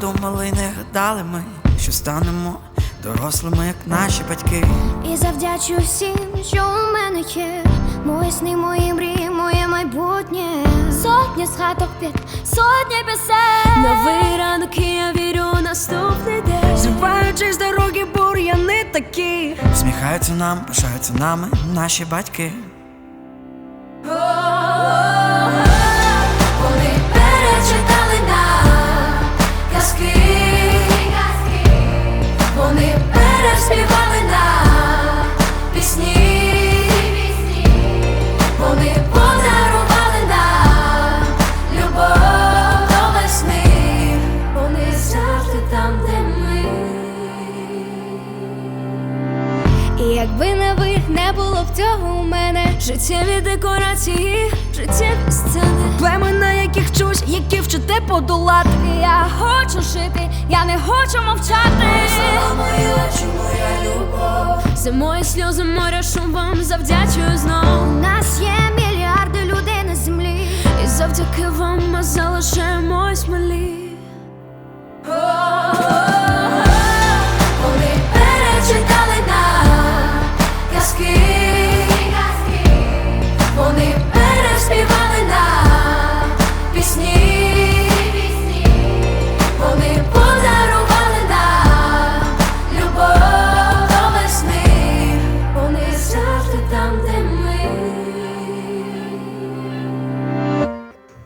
думали, й не гадали ми, що станемо дорослими, як наші батьки. І завдячу всім, що у мене є. Мої сни, мої мрії, моє майбутнє. Сотні згадок під сотні пісень. Новий ранок, і я вірю у наступний день. Зриваючись з дороги, бур'яни такі. Сміхаються нам, пишаються нами наші батьки. Якби не ви, не було б цього у мене. Життєві декорації, життєві сцени. Племи, на яких чусь, які вчите подолати. Я хочу жити, я не хочу мовчати. Очі, моя любов. Зимою сльози моря вам завдячую У нас є мільярди людей на землі. І завдяки вам ми залишаємось малі.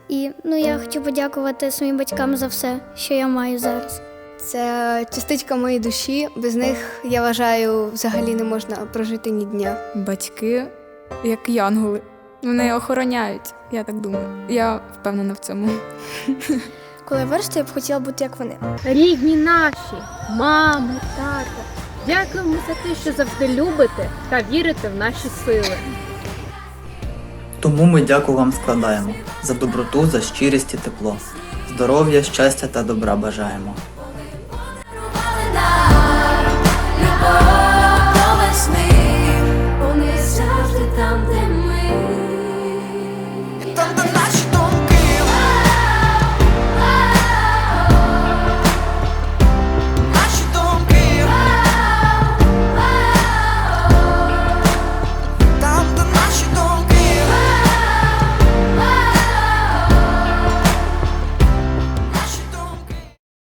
І ну я хочу подякувати своїм батькам за все, що я маю зараз. Це частичка моєї душі. Без них я вважаю, взагалі не можна прожити ні дня. Батьки, як янголи. Вони охороняють, я так думаю. Я впевнена в цьому. Коли я виросту, я б хотіла бути як вони. Рідні наші, мами, тато. Дякуємо за те, що завжди любите та вірите в наші сили. Тому ми дяку вам складаємо за доброту, за щирість і тепло. Здоров'я, щастя та добра бажаємо. Любов